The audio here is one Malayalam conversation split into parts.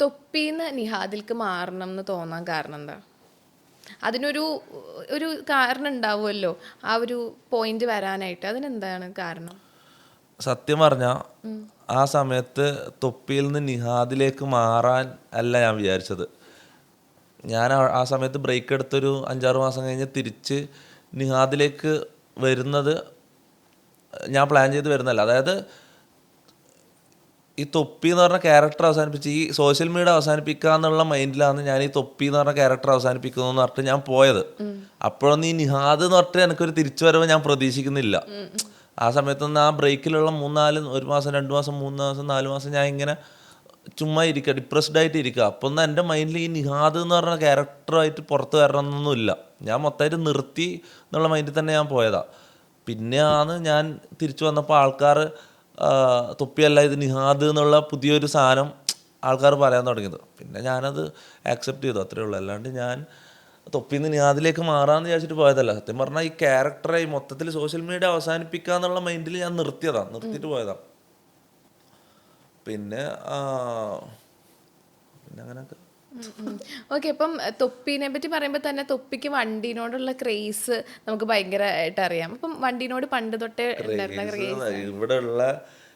തൊപ്പിന്ന് നിഹാദിൽക്ക് മാറണം എന്ന് തോന്നാൻ കാരണം എന്താ? അതിനൊരു ഒരു കാരണം ഉണ്ടാവുമല്ലോ ആ ഒരു പോയിന്റ് വരാനായിട്ട്. അതിനെന്താണ് കാരണം? സത്യം പറഞ്ഞ ആ സമയത്ത് തൊപ്പിയിൽ നിന്ന് നിഹാദിലേക്ക് മാറാൻ അല്ല ഞാൻ വിചാരിച്ചത്. ഞാൻ ആ- സമയത്ത് ബ്രേക്ക് എടുത്തൊരു അഞ്ചാറ് മാസം കഴിഞ്ഞ് തിരിച്ച് നിഹാദിലേക്ക് വരുന്നത് ഞാൻ പ്ലാൻ ചെയ്ത് വരുന്നല്ല അതായത് ഈ തൊപ്പി എന്ന് പറഞ്ഞ ക്യാരക്ടർ അവസാനിപ്പിച്ച് ഈ സോഷ്യൽ മീഡിയ അവസാനിപ്പിക്കുക എന്നുള്ള മൈൻഡിലാണ് ഞാൻ ഈ തൊപ്പി എന്ന് പറഞ്ഞ ക്യാരക്ടർ അവസാനിപ്പിക്കുന്നു എന്ന് പറഞ്ഞിട്ട് ഞാൻ പോയത്. അപ്പോഴൊന്നും ഈ നിഹാദ് എന്ന് പറഞ്ഞിട്ട് എനിക്കൊരു തിരിച്ചുവരവ് ഞാൻ പ്രതീക്ഷിക്കുന്നില്ല. ആ സമയത്തൊന്നും ആ ബ്രേക്കിലുള്ള മൂന്നാൽ ഒരു മാസം രണ്ട് മാസം മൂന്ന് മാസം നാല് മാസം ഞാൻ ഇങ്ങനെ ചുമ്മാ ഇരിക്കുക ഡിപ്രസ്ഡ് ആയിട്ട് ഇരിക്കുക അപ്പം ഒന്നും എന്റെ മൈൻഡിൽ ഈ നിഹാദ് എന്ന് പറഞ്ഞ ക്യാരക്ടറായിട്ട് പുറത്ത് വരണമെന്നൊന്നുമില്ല. ഞാൻ മൊത്തമായിട്ട് നിർത്തി എന്നുള്ള മൈൻഡിൽ തന്നെ ഞാൻ പോയതാണ് പിന്നെയാണ് ഞാൻ തിരിച്ചു വന്നപ്പോൾ ആൾക്കാർ തൊപ്പിയല്ല ഇത് നിഹാദ് എന്നുള്ള പുതിയൊരു സാധനം ആൾക്കാർ പറയാൻ തുടങ്ങിയത്. പിന്നെ ഞാനത് ആക്സെപ്റ്റ് ചെയ്തു അത്രേ ഉള്ളൂ. അല്ലാണ്ട് ഞാൻ തൊപ്പിന്ന് നിഹാദിലേക്ക് മാറാമെന്ന് വിചാരിച്ചിട്ട് പോയതല്ല. സത്യം പറഞ്ഞാൽ ഈ ക്യാരക്ടറെ മൊത്തത്തിൽ സോഷ്യൽ മീഡിയ അവസാനിപ്പിക്കുക എന്നുള്ള മൈൻഡിൽ ഞാൻ നിർത്തിയതാണ് നിർത്തിയിട്ട് പോയതാണ് പിന്നെ പിന്നെ അങ്ങനെയൊക്കെ. ഓക്കെ അപ്പം തൊപ്പിനെ പറ്റി പറയുമ്പോൾ തന്നെ തൊപ്പിക്ക് വണ്ടിനോടുള്ള ക്രേസ് നമുക്ക് ഭയങ്കരമായിട്ട് അറിയാം. അപ്പം വണ്ടിനോട് പണ്ട് തൊട്ടേ ഇവിടെയുള്ള ക്രേസ് ഇവിടെ ഉള്ള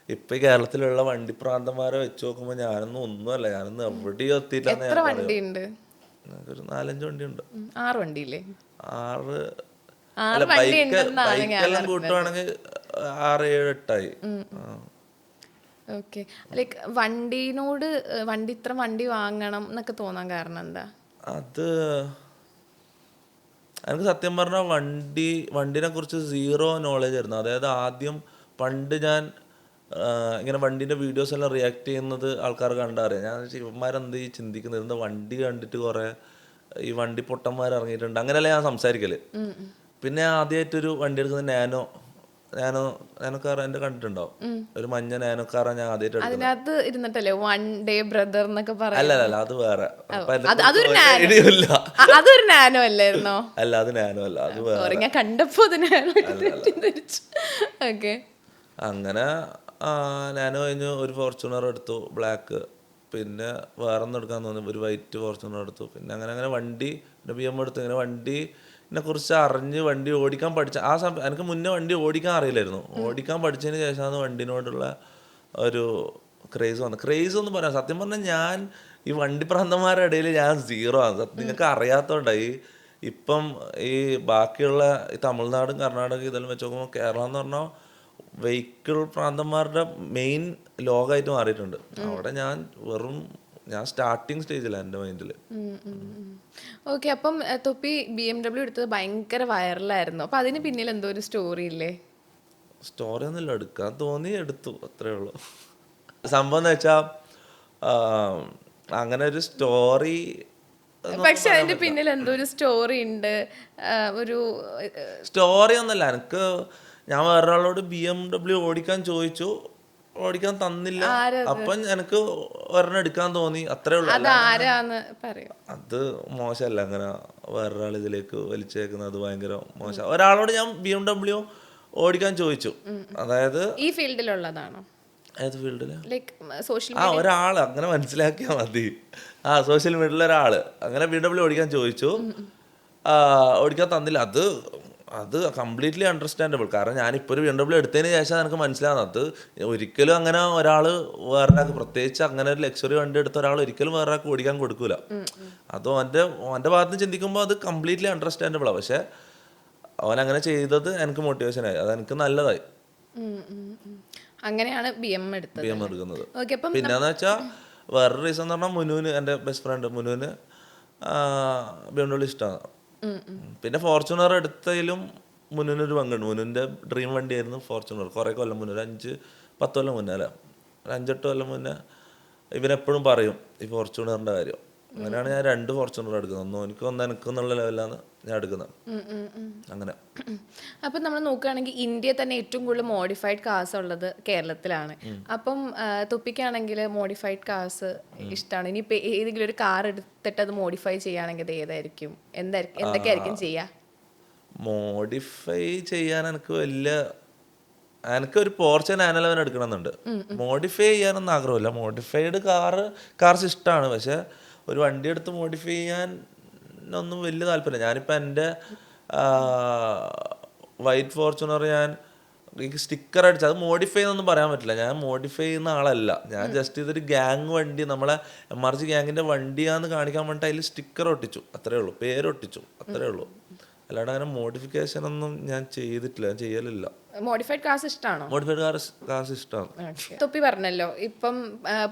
ഇപ്പൊ കേരളത്തിലുള്ള വണ്ടി പ്രാന്തന്മാരെ വെച്ച് നോക്കുമ്പോ ഞാനൊന്നും ഒന്നുമല്ല ഞാനൊന്നും എവിടെയും എത്തിയിട്ടാന്ന് എത്ര ഞാൻ വണ്ടി ഉണ്ട് ഒരു നാലഞ്ച് വണ്ടി ഉണ്ട് ഉം, ആറ് വണ്ടിയില്ലേ? ആറ് ബൈക്കെല്ലാം കൂട്ടുവാണെങ്കിൽ ആറ് ഏഴ് എട്ടായി. ഓക്കെ ലൈക്ക് വണ്ടിനോട് വണ്ടി ഇത്ര വണ്ടി വാങ്ങണം എന്നൊക്കെ തോന്നാൻ കാരണം എന്താ? അത് എനിക്ക് സത്യം പറഞ്ഞാൽ വണ്ടി വണ്ടിനെ കുറിച്ച് സീറോ നോളേജ് ആയിരുന്നു. അതായത് ആദ്യം പണ്ട് ഞാൻ ഇങ്ങനെ വണ്ടീന്റെ വീഡിയോസ് എല്ലാം റിയാക്ട് ചെയ്യുന്നത് ആൾക്കാർ കണ്ടറിയാം. ഞാൻ ഇവന്മാരെന്ത് ഈ ചിന്തിക്കുന്നത്? എന്താ വണ്ടി കണ്ടിട്ട് കുറേ ഈ വണ്ടി പൊട്ടന്മാർ ഇറങ്ങിയിട്ടുണ്ട്. അങ്ങനെയല്ല ഞാൻ സംസാരിക്കൽ. പിന്നെ ആദ്യമായിട്ടൊരു വണ്ടി എടുക്കുന്നത് നാനോ. നാനോ നാനോ കാർ എന്റെ കണ്ടിട്ടുണ്ടാവും ഒരു മഞ്ഞ നാനോ കാർ ഞാൻ ആദ്യമായിട്ട് അതിനകത്ത് ഇരുന്നിട്ടല്ലേ വൺ ഡേ ബ്രദർ എന്നൊക്കെ പറയാം? അല്ല അല്ല അത് വേറെ. അത് അതൊരു നാനോ. ഐഡിയയില്ല. അതൊരു നാനോ അല്ലായിരുന്നോ? അല്ല അത് നാനോ അല്ല അത് വേറെ. ഞാൻ കണ്ടപ്പോ ഓക്കെ അങ്ങനെ നാനോ കഴിഞ്ഞ് ഒരു ഫോർച്യൂണർ എടുത്തു ബ്ലാക്ക് പിന്നെ വേറെ ഒന്നും എടുക്കാൻ തോന്നി ഒരു വൈറ്റ് ഫോർച്യൂണർ എടുത്തു. പിന്നെ അങ്ങനെ അങ്ങനെ വണ്ടി ബി എം എടുത്തു. ഇങ്ങനെ വണ്ടിനെ കുറിച്ച് അറിഞ്ഞ് വണ്ടി ഓടിക്കാൻ പഠിച്ച ആ സമയം എനിക്ക് മുന്നേ വണ്ടി ഓടിക്കാൻ അറിയില്ലായിരുന്നു. ഓടിക്കാൻ പഠിച്ചതിന് ശേഷമാണ് വണ്ടിനോടുള്ള ഒരു ക്രേസ് വന്നത്. ക്രേസ് എന്ന് പറയാം സത്യം പറഞ്ഞാൽ ഞാൻ ഈ വണ്ടി പ്രാന്തന്മാരുടെ ഇടയിൽ ഞാൻ സീറോ ആണ്. നിങ്ങൾക്ക് അറിയാത്തോണ്ടായി ഇപ്പം ഈ ബാക്കിയുള്ള ഈ തമിഴ്നാടും കർണാടക ഇതെല്ലാം വെച്ച് നോക്കുമ്പോൾ കേരളം എന്ന് പറഞ്ഞാൽ വെഹിക്കിൾ പ്രാന്തന്മാരുടെ മെയിൻ ലോകമായിട്ട് മാറിയിട്ടുണ്ട്. അവിടെ ഞാൻ വെറും ഞാൻ സ്റ്റാർട്ടിങ് സ്റ്റേജിലാണ് എന്റെ മൈൻഡിൽ ഓക്കെ അപ്പം തൊപ്പി ബി എം ഡബ്ല്യു എടുത്തത് ഭയങ്കര വൈറലായിരുന്നു അപ്പം അതിന് പിന്നിൽ എന്തോ ഒരു സ്റ്റോറി ഇല്ലേ? സ്റ്റോറി ഒന്നുമില്ല എടുക്കാൻ തോന്നി എടുത്തു അത്രേ ഉള്ളൂ. സംഭവം എന്ന് വെച്ചാൽ അങ്ങനെ ഒരു സ്റ്റോറി പക്ഷെ അതിന്റെ പിന്നിൽ എന്തോ ഒരു സ്റ്റോറി ഉണ്ട്. ഒരു സ്റ്റോറി ഒന്നല്ല എനിക്ക് ഞാൻ വേറൊരാളോട് ബി എം ഡബ്ല്യു ഓടിക്കാൻ ചോദിച്ചു. ഓടിക്കാൻ തന്നില്ല. അപ്പൊ എനിക്ക് ഒരെണ്ണം എടുക്കാൻ തോന്നി. അത്രേ ഉള്ളൂ. അത് അത് മോശമല്ല. അങ്ങനെ വേറൊരാൾ ഇതിലേക്ക് വലിച്ചേക്കുന്നത് ഭയങ്കര മോശം. ഒരാളോട് ഞാൻ ബി എം ഡബ്ല്യു ഓടിക്കാൻ ചോദിച്ചു. അതായത് ഈ ഫീൽഡിലുള്ളതാണോ? ഏത് ഫീൽഡിൽ? ആ ഒരാൾ അങ്ങനെ മനസ്സിലാക്കിയാൽ മതി. ആ സോഷ്യൽ മീഡിയയിലെ ഒരാൾ അങ്ങനെ ബി ഡബ്ല്യു ഓടിക്കാൻ ചോദിച്ചു. ഓടിക്കാൻ തന്നില്ല. അത് അത് കംപ്ലീറ്റ്ലി അണ്ടർസ്റ്റാൻഡബിൾ കാരണം ഞാനിപ്പോൾ ഒരു ബി ഡബ്ല്യൂ എടുത്തതിന് ശേഷം എനിക്ക് മനസ്സിലാകുന്നത് അത് ഒരിക്കലും അങ്ങനെ ഒരാൾ വേറൊരാൾക്ക് പ്രത്യേകിച്ച് അങ്ങനെ ഒരു ലക്ഷറി വണ്ടി എടുത്ത ഒരാൾ ഒരിക്കലും വേറൊരാൾക്ക് ഓടിക്കാൻ കൊടുക്കൂല. അത് അവന്റെ അവന്റെ ഭാഗത്ത് നിന്ന് ചിന്തിക്കുമ്പോൾ അത് കംപ്ലീറ്റ്ലി അണ്ടർസ്റ്റാൻഡബിളാണ് പക്ഷേ അവൻ അങ്ങനെ ചെയ്തത് എനിക്ക് മോട്ടിവേഷനായി അത് എനിക്ക് നല്ലതായി. അങ്ങനെയാണ് ബി എം എടുത്തത്. ബി എം എടുക്കുന്നത്. പിന്നെന്ന് വെച്ചാൽ വേറൊരു റീസൺ എന്ന് പറഞ്ഞാൽ മുനുവിന് എന്റെ ബെസ്റ്റ് ഫ്രണ്ട് മുനുവിന് ബി എം ഡബ്ല്യൂ ഇഷ്ടമാണ് പിന്നെ ഫോർച്യൂണർ എടുത്തതിലും മുനുവിനൊരു പങ്കുണ്ട്. മുനുവിന്റെ ഡ്രീം വണ്ടിയായിരുന്നു ഫോർച്യൂണർ. കുറേ കൊല്ലം മുന്നേ ഒരു അഞ്ച് പത്ത് കൊല്ലം മുന്നേ അല്ല? ഒരു അഞ്ചെട്ട് കൊല്ലം മുന്നേ ഇവനെപ്പോഴും പറയും ഈ ഫോർച്യൂണറിന്റെ കാര്യം. അങ്ങനെയാണ് ഞാൻ രണ്ട് ഫോർച്യൂണർ എടുക്കുന്നത്. ഒന്നും എനിക്ക് ഒന്ന് എനിക്ക് എന്നുള്ള ലെവലാണ് ഞാൻ എടുക്കുന്നത്. അങ്ങനെ. അപ്പം നമ്മൾ നോക്കുകയാണെങ്കിൽ ഇന്ത്യ തന്നെ ഏറ്റവും കൂടുതൽ മോഡിഫൈഡ് കാസ് ഉള്ളത് കേരളത്തിലാണ്. അപ്പം തുപ്പിക്കാണെങ്കിൽ മോഡിഫൈഡ് കാസ് ഇഷ്ടമാണ് ഇനിയിപ്പോൾ ഏതെങ്കിലും ഒരു കാർ എടുത്തിട്ട് അത് മോഡിഫൈ ചെയ്യുകയാണെങ്കിൽ അത് ഏതായിരിക്കും? എന്തായിരിക്കും? എന്തൊക്കെയായിരിക്കും ചെയ്യുക മോഡിഫൈ ചെയ്യാൻ എനിക്ക് വലിയ എനിക്ക് ഒരു പോർച്ചൻ ആനലവൻ എടുക്കണമെന്നുണ്ട്. മോഡിഫൈ ചെയ്യാനൊന്നും ആഗ്രഹമില്ല. മോഡിഫൈഡ് കാറ് കാർസ് ഇഷ്ടമാണ് പക്ഷെ ഒരു വണ്ടി എടുത്ത് മോഡിഫൈ ചെയ്യാൻ ഒന്നും വലിയ താല്പര്യമില്ല. ഞാനിപ്പോൾ എന്റെ വൈറ്റ് ഫോർച്യൂണർ ഞാൻ എനിക്ക് സ്റ്റിക്കർ അടിച്ച് അത് മോഡിഫൈ എന്നൊന്നും പറയാൻ പറ്റില്ല. ഞാൻ മോഡിഫൈ ചെയ്യുന്ന ആളല്ല. ഞാൻ ജസ്റ്റ് ഇതൊരു ഗ്യാങ് വണ്ടി നമ്മളെ എം ആർ ജി ഗ്യാങ്ങിന്റെ വണ്ടിയാന്ന് കാണിക്കാൻ വേണ്ടിയിട്ട് അതിൽ സ്റ്റിക്കർ ഒട്ടിച്ചു. അത്രേ ഉള്ളൂ. പേര് ഒട്ടിച്ചു അത്രേ ഉള്ളൂ. അല്ലാണ്ട് അങ്ങനെ മോഡിഫിക്കേഷൻ ഒന്നും ഞാൻ ചെയ്തിട്ടില്ല ചെയ്യലില്ല. മോഡിഫൈഡ് കാസ് ഇഷ്ടമാണോ മോഡിഫൈഡ് കാർ കാസ് ഇഷ്ടമാണ് തൊപ്പി പറഞ്ഞല്ലോ ഇപ്പം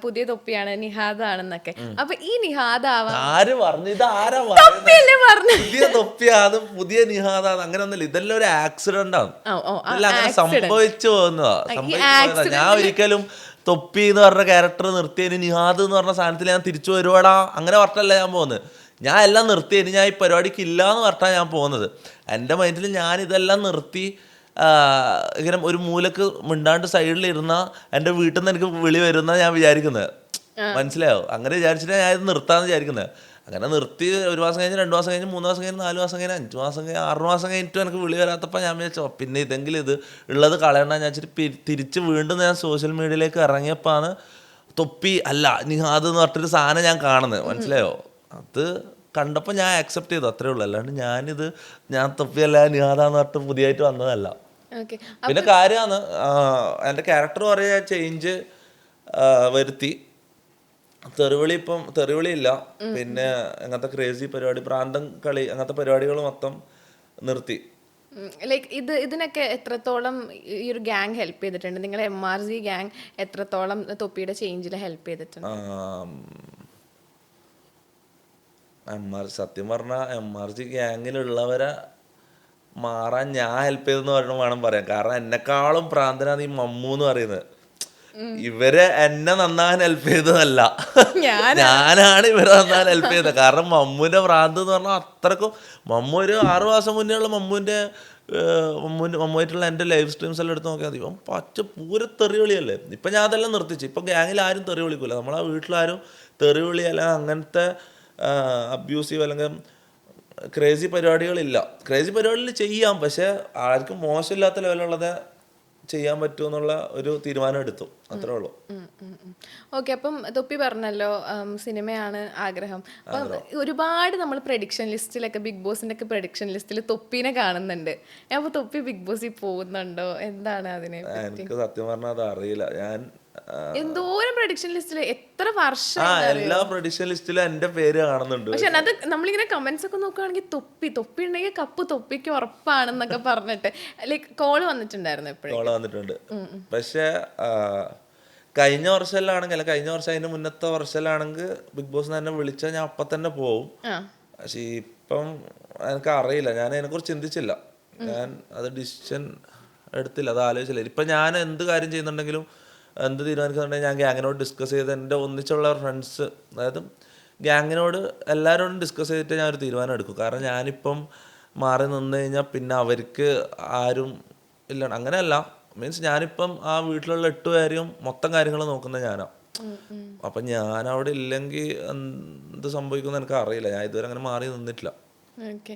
പുതിയ തൊപ്പിയാണ് നിഹാദ് ആണെന്നൊക്കെ അപ്പൊ ഈ നിഹാദ് ആര് പറഞ്ഞു? ഇത് ആരാ പറഞ്ഞു പുതിയ തൊപ്പിയാണ് പുതിയ നിഹാദാണ് അങ്ങനെ ഒന്നുമില്ല ഇതെല്ലാം ഒരു ആക്സിഡന്റ് ആണ്. അങ്ങനെ സംഭവിച്ചു പോകുന്നതാ. സംഭവിച്ചു ഞാൻ ഒരിക്കലും തൊപ്പി എന്ന് പറഞ്ഞ ക്യാരക്ടർ നിർത്തിയതിന് നിഹാദ് എന്ന് പറഞ്ഞ സാധനത്തിൽ ഞാൻ തിരിച്ചു വരുവാടാ. അങ്ങനെ പറഞ്ഞല്ല ഞാൻ പോകുന്നത്. ഞാൻ എല്ലാം നിർത്തിയതിന് ഞാൻ ഈ പരിപാടിക്ക് ഇല്ല എന്ന് പറഞ്ഞാൽ ഞാൻ പോകുന്നത്. എന്റെ മൈൻഡിൽ ഞാൻ ഇതെല്ലാം നിർത്തി ഇങ്ങനെ ഒരു മൂലക്ക് മിണ്ടാണ്ട് സൈഡിൽ ഇരുന്ന എന്റെ വീട്ടിൽ നിന്ന് എനിക്ക് വിളി വരുന്ന ഞാൻ വിചാരിക്കുന്നത് മനസ്സിലായോ? അങ്ങനെ വിചാരിച്ചിട്ട് ഞാൻ ഇത് നിർത്താന്ന് വിചാരിക്കുന്നത് അങ്ങനെ നിർത്തി ഒരു മാസം കഴിഞ്ഞ് രണ്ട് മാസം കഴിഞ്ഞ് മൂന്ന് മാസം കഴിഞ്ഞ് നാല് മാസം കഴിഞ്ഞ് അഞ്ച് മാസം കഴിഞ്ഞ് ആറ് മാസം കഴിഞ്ഞിട്ടും എനിക്ക് വിളി വരാത്തപ്പോൾ ഞാൻ വിചാരിച്ചോ പിന്നെ ഇതെങ്കിലും ഇത് ഉള്ളത് കളയണ്ട ഞാൻ വെച്ചിട്ട് തിരിച്ച് വീണ്ടും ഞാൻ സോഷ്യൽ മീഡിയയിലേക്ക് ഇറങ്ങിയപ്പോൾ ആണ് തൊപ്പി അല്ല നിഹാദ് എന്ന് പറഞ്ഞിട്ടൊരു സാധനം ഞാൻ കാണുന്നത് മനസ്സിലായോ? അത് കണ്ടപ്പോൾ ഞാൻ അക്സെപ്റ്റ് ചെയ്തു അത്രേ ഉള്ളൂ. അല്ലാണ്ട് ഞാനിത് ഞാൻ തൊപ്പിയല്ല നിഹാദാന്ന് പറഞ്ഞിട്ട് പുതിയതായിട്ട് വന്നതല്ല. പിന്നെ കാര്യമാണ് എന്റെ ക്യാരക്ടർ കുറേ ചേഞ്ച് വരുത്തി. തെറിവിളി ഇപ്പം തെറിവിളി ഇല്ല. പിന്നെ അങ്ങനത്തെ ക്രേസി പരിപാടി പ്രാന്തം കളി അങ്ങനത്തെ പരിപാടികൾ മൊത്തം നിർത്തി. ലൈക്ക് ഇത് ഇതിനൊക്കെ എത്രത്തോളം ഈ ഒരു ഗ്യാങ് ഹെൽപ്പ് ചെയ്തിട്ടുണ്ട്? നിങ്ങളെ എം ആർ ജി ഗ്യാങ് എത്രത്തോളം തൊപ്പിയുടെ ചേഞ്ചിൽ ഹെൽപ്പ് ചെയ്തിട്ടുണ്ട്? എം ആർ സത്യം പറഞ്ഞാൽ എം ആർ ജി ഗ്യാങ്ങിലുള്ളവരെ മാറാൻ ഞാൻ ഹെൽപ്പ് ചെയ്തെന്ന് പറയണം വേണം പറയാം കാരണം എന്നെക്കാളും പ്രാന്തനാണ് ഈ മമ്മു എന്ന് പറയുന്നത്. ഇവർ എന്നെ നന്നാൻ ഹെൽപ്പ് ചെയ്തതല്ല. ഞാനാണ് ഇവരെ നന്നാൻ ഹെൽപ്പ് ചെയ്തത്. കാരണം മമ്മുവിന്റെ ഭ്രാന്ത് എന്ന് പറഞ്ഞാൽ അത്രക്കും മമ്മു ഒരു ആറു മാസം മുന്നേ ഉള്ള മമ്മുവിന്റെ ഏഹ്, മമ്മുവിന്റെ മമ്മുമായിട്ടുള്ള എന്റെ ലൈഫ് സ്ട്രീംസ് എല്ലാം എടുത്ത് നോക്കിയാൽ മതി. ഇപ്പം പച്ച പൂര തെറി വിളിയല്ലേ ഇപ്പം ഞാൻ അതെല്ലാം നിർത്തിച്ചു. ഇപ്പം ഗ്യാങ്ങിൽ ആരും തെറി വിളിക്കൂല നമ്മളാ വീട്ടിലാരും തെറി വിളി അല്ലെങ്കിൽ അങ്ങനത്തെ അബ്യൂസീവ് അല്ലെങ്കിൽ ക്രേസി പരിപാടികളില്ല. ക്രേസി പരിപാടികൾ ചെയ്യാം. പക്ഷേ ആർക്കും മോശമില്ലാത്ത ലെവലുള്ളത് ചെയ്യാൻ പറ്റുമെന്നുള്ള ഒരു തീരുമാനം എടുത്തു. അത്രേ ഉള്ളൂ. ഓക്കെ അപ്പം തൊപ്പി പറഞ്ഞല്ലോ സിനിമയാണ് ആഗ്രഹം. അപ്പം ഒരുപാട് നമ്മൾ പ്രഡിക്ഷൻ ലിസ്റ്റിലൊക്കെ ബിഗ് ബോസിന്റെ ഒക്കെ പ്രഡിക്ഷൻ ലിസ്റ്റിൽ തൊപ്പിനെ കാണുന്നുണ്ട്. അപ്പൊ തൊപ്പി ബിഗ് ബോസിൽ പോകുന്നുണ്ടോ? എന്താണ് അതിനെ എനിക്ക് സത്യം പറഞ്ഞാൽ അത് അറിയില്ല. ഞാൻ എന്തോരം പ്രൊഡിക്ഷൻ ലിസ്റ്റിൽ എത്ര വർഷം ആ എല്ലാ പ്രൊഡിക്ഷൻ ലിസ്റ്റിലും എന്റെ പേര് കാണുന്നുണ്ട്. പക്ഷെ അത് നമ്മളിങ്ങനെ കമന്റ്സ് ഒക്കെ നോക്കുകയാണെങ്കിൽ തൊപ്പി തൊപ്പി ഉണ്ടെങ്കിൽ കപ്പ് തൊപ്പിക്ക് ഉറപ്പാണെന്നൊക്കെ പറഞ്ഞിട്ട്. ലൈക്ക് കോൾ വന്നിട്ടുണ്ടായിരുന്നു എപ്പോഴും. കോൾ വന്നിട്ടുണ്ട്. പക്ഷെ കഴിഞ്ഞ വർഷല്ലാണെങ്കിൽ കഴിഞ്ഞ വർഷം അതിന്റെ മുന്നത്തെ വർഷത്തിലാണെങ്കിൽ ബിഗ് ബോസ് തന്നെ വിളിച്ചാൽ ഞാൻ അപ്പൊ തന്നെ പോവും. പക്ഷെ ഇപ്പം എനിക്ക് അറിയില്ല. ഞാൻ അതിനെക്കുറിച്ച് ചിന്തിച്ചില്ല. ഞാൻ അത് ഡിസിഷൻ എടുത്തില്ല. അത് ആലോചിച്ചില്ല. ഇപ്പം ഞാൻ എന്ത് കാര്യം ചെയ്യുന്നുണ്ടെങ്കിലും എന്ത് തീരുമാനിക്കുന്നുണ്ടെങ്കിൽ ഞാൻ ഗ്യാങ്ങിനോട് ഡിസ്കസ് ചെയ്ത് എന്റെ ഒന്നിച്ചുള്ള ഫ്രണ്ട്സ് അതായത് ഗ്യാങ്ങിനോട് എല്ലാവരോടും ഡിസ്കസ് ചെയ്തിട്ട് ഞാൻ ഒരു തീരുമാനം എടുക്കും. കാരണം ഞാനിപ്പം മാറി നിന്ന് കഴിഞ്ഞാൽ പിന്നെ അവർക്ക് ആരും ഇല്ല അങ്ങനെയല്ല. മീൻസ് ഞാനിപ്പം ആ വീട്ടിലുള്ള എട്ട് പേരെയും മൊത്തം കാര്യങ്ങൾ നോക്കുന്ന ഞാനാ. അപ്പം ഞാൻ അവിടെ ഇല്ലെങ്കിൽ എന്ത് സംഭവിക്കുമെന്ന് എനിക്ക് അറിയില്ല ഞാൻ ഇതുവരെ അങ്ങനെ മാറി നിന്നിട്ടില്ല. ഓക്കെ